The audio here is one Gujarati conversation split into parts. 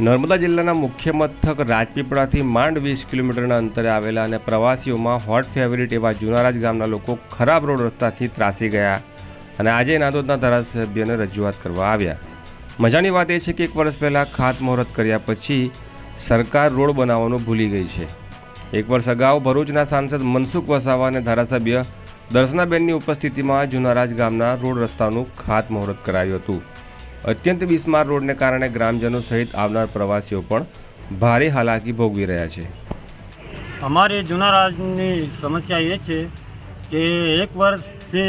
નર્મદા જિલ્લાના મુખ્ય મથક રાજપીપળાથી માંડ વીસ કિલોમીટરના અંતરે આવેલા અને પ્રવાસીઓમાં હોટ ફેવરિટ એવા જુનારાજ ગામના લોકો ખરાબ રોડ રસ્તાથી ત્રાસી ગયા અને આજે નાદોદના ધારાસભ્યને રજૂઆત કરવા આવ્યા. મજાની વાત એ છે કે એક વર્ષ પહેલાં ખાતમુહૂર્ત કર્યા પછી સરકાર રોડ બનાવવાનું ભૂલી ગઈ છે. એક વર્ષ અગાઉ ભરૂચના સાંસદ મનસુખ વસાવા અને ધારાસભ્ય દર્શનાબેનની ઉપસ્થિતિમાં જુનારાજ ગામના રોડ રસ્તાનું ખાતમુહૂર્ત કરાયું હતું. અત્યંત બિસ્માર રોડને કારણે ગ્રામજનો સહિત આવનાર પ્રવાસીઓ પણ ભારે હાલાકી ભોગવી રહ્યા છે. અમારી જૂના રાજની સમસ્યા એ છે કે એક વર્ષથી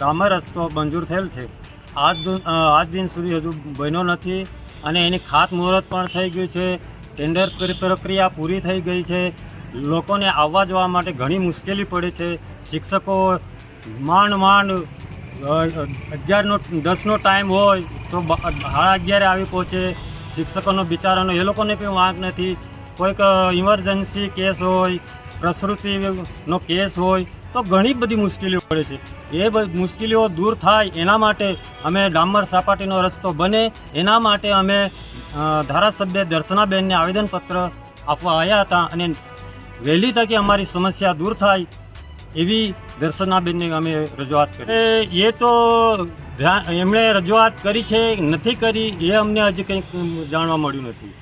ડામર રસ્તો મંજૂર થયેલ છે. આજ આજ દિન સુધી હજુ બન્યો નથી અને એની ખાત મુહૂર્ત પણ થઈ ગયું છે. ટેન્ડર પ્રક્રિયા પૂરી થઈ ગઈ છે. લોકોને આવવા જવા માટે ઘણી મુશ્કેલી પડે છે. શિક્ષકો માંડ માંડ અગિયારનો, દસનો ટાઈમ હોય તો સાડા અગિયારે આવી પહોંચે. શિક્ષકોનો બિચારાનો, એ લોકોને કંઈ વાંક નથી. કોઈક ઇમરજન્સી કેસ હોય પ્રસૃતિનો કેસ હોય, તો ઘણી બધી મુશ્કેલીઓ પડે છે. એ મુશ્કેલીઓ દૂર થાય એના માટે અમે ડામર સપાટીનો રસ્તો બને. એના માટે અમે ધારાસભ્ય દર્શનાબેનને આવેદનપત્ર આપવા આવ્યા હતા અને વહેલી તકે અમારી સમસ્યા દૂર થાય. એવી દર્શનાબેનને અમે રજૂઆત કરી. એ તો એમણે રજૂઆત કરી છે, નથી કરી, એ અમને હજી કંઈક જાણવા મળ્યું નથી.